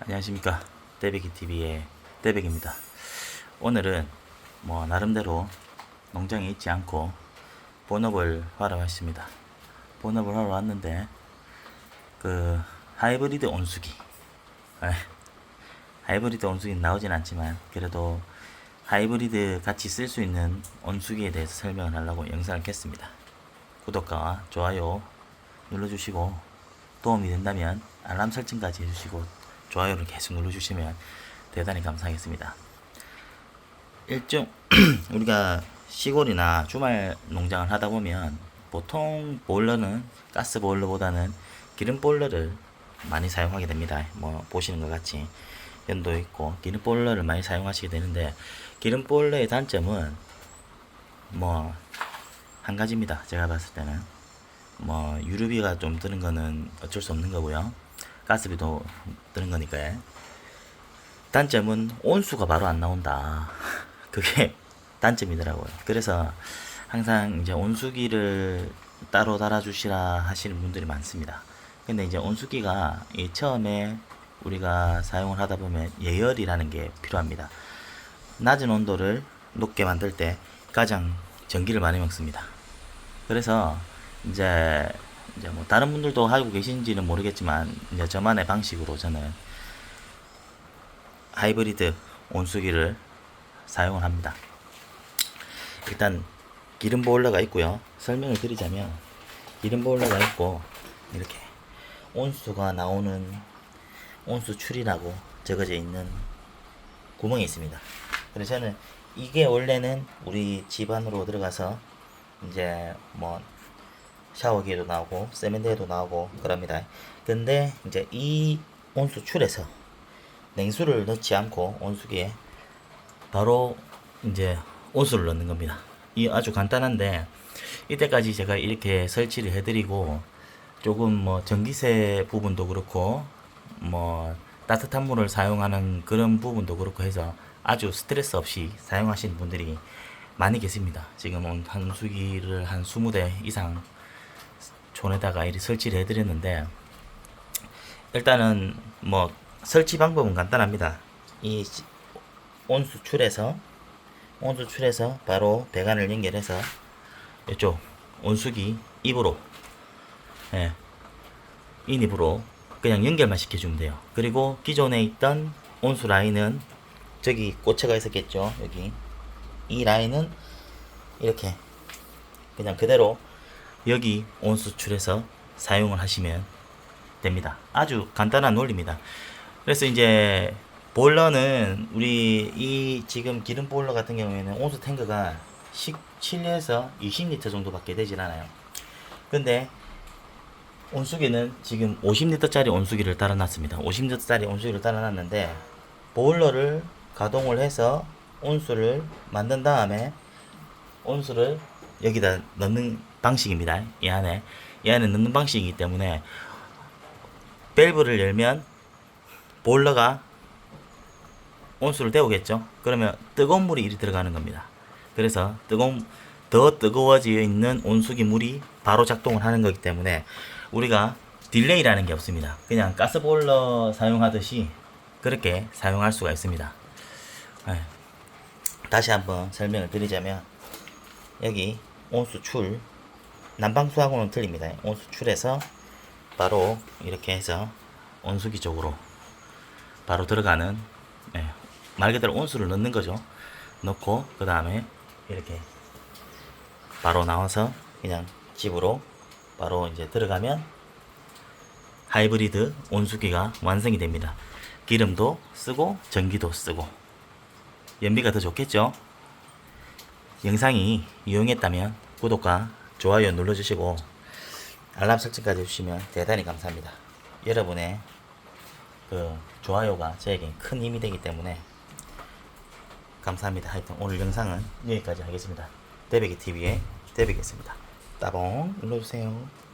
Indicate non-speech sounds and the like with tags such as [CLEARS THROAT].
안녕하십니까 떼베기 TV의 떼베기입니다. 오늘은 뭐 나름대로 농장에 있지 않고 본업을 하러 왔습니다. 본업을 하러 왔는데 그 하이브리드 온수기 에, 하이브리드 온수기 나오진 않지만 그래도 하이브리드 같이 쓸 수 있는 온수기에 대해서 설명을 하려고 영상을 켰습니다. 구독과 좋아요 눌러주시고 도움이 된다면 알람 설정까지 해주시고 좋아요를 계속 눌러주시면 대단히 감사하겠습니다. 일종 [CLEARS THROAT] 우리가 시골이나 주말 농장을 하다 보면 보통 보일러는 가스 보일러보다는 기름 보일러를 많이 사용하게 됩니다. 뭐 보시는 것 같이 연도 있고 기름 보일러를 많이 사용하시게 되는데 기름 보일러의 단점은 뭐 한 가지입니다. 제가 봤을 때는 뭐 유류비가 좀 드는 거는 어쩔 수 없는 거고요. 가스비 도 드는 거니까요. 단점은 온수가 바로 안 나온다. [LAUGHS] 그게 단점이더라고요. 그래서 항상 이제 온수기를 따로 달아주시라 하시는 분들이 많습니다. 근데 이제 온수기가 이 처음에 우리가 사용을 하다 보면 예열이라는 게 필요합니다. 낮은 온도를 높게 만들 때 가장 전기를 많이 먹습니다. 그래서 이제 이제 뭐 다른 분들도 하고 계신지는 모르겠지만 이제 저만의 방식으로 저는 하이브리드 온수기를 사용을 합니다. 일단 기름 보일러가 있고요. 설명을 드리자면 기름 보일러가 있고 이렇게 온수가 나오는 온수 출이라고 적어져 있는 구멍이 있습니다. 그래서 저는 이게 원래는 우리 집 안으로 들어가서 이제 뭐 샤워기에도 나오고 세면대에도 나오고 그럽니다. 근데 이제 이 온수 출에서 냉수를 넣지 않고 온수기에 바로 이제 온수를 넣는 겁니다. 이 아주 간단한데 이때까지 제가 이렇게 설치를 해드리고 조금 뭐 전기세 부분도 그렇고 뭐 따뜻한 물을 사용하는 그런 부분도 그렇고 해서 아주 스트레스 없이 사용하시는 분들이 많이 계십니다. 지금 온 한수기를 한 20대 이상 촌에다가 이리 설치를 해드렸는데 일단은 뭐 설치 방법은 간단합니다. 이 시- 온수 출에서 온수 출에서 바로 배관을 연결해서 이쪽 온수기 입으로 예, 인입으로 그냥 연결만 시켜주면 돼요. 그리고 기존에 있던 온수 라인은 저기 꽂혀가 있었겠죠. 여기 이 라인은 이렇게 그냥 그대로 여기 온수출에서 사용을 하시면 됩니다. 아주 간단한 논리입니다. 그래서 이제 보일러는 우리 이 지금 기름 보일러 같은 경우에는 온수 탱크가 17에서 20리터 정도밖에 되질 않아요. 근데 온수기는 지금 50리터짜리 온수기를 달아놨습니다. 50리터짜리 온수기를 달아놨는데 보일러를 가동을 해서 온수를 만든 다음에 온수를 여기다 넣는 방식입니다. 이 안에 이 안에 넣는 방식이기 때문에 밸브를 열면 보일러가 온수를 데우겠죠. 그러면 뜨거운 물이 이리 들어가는 겁니다. 그래서 뜨거운 더 뜨거워져 있는 온수기 물이 바로 작동을 하는 거기 때문에 우리가 딜레이라는 게 없습니다. 그냥 가스 보일러 사용하듯이 그렇게 사용할 수가 있습니다. 예. 다시 한번 설명을 드리자면 여기 온수 출 난방수하고는 틀립니다. 온수 출에서 바로 이렇게 해서 온수기 쪽으로 바로 들어가는 예, 말 그대로 온수를 넣는 거죠. 넣고 그 다음에 이렇게 바로 나와서 그냥 집으로 바로 이제 들어가면 하이브리드 온수기가 완성이 됩니다. 기름도 쓰고 전기도 쓰고 연비가 더 좋겠죠? 영상이 유용했다면 구독과 좋아요 눌러주시고 알람 설정까지 해주시면 대단히 감사합니다. 여러분의 그 좋아요가 저에게 큰 힘이 되기 때문에 감사합니다. 하여튼 오늘 영상은 여기까지 하겠습니다. 대백이 TV의 대백이었습니다. 따봉 눌러주세요.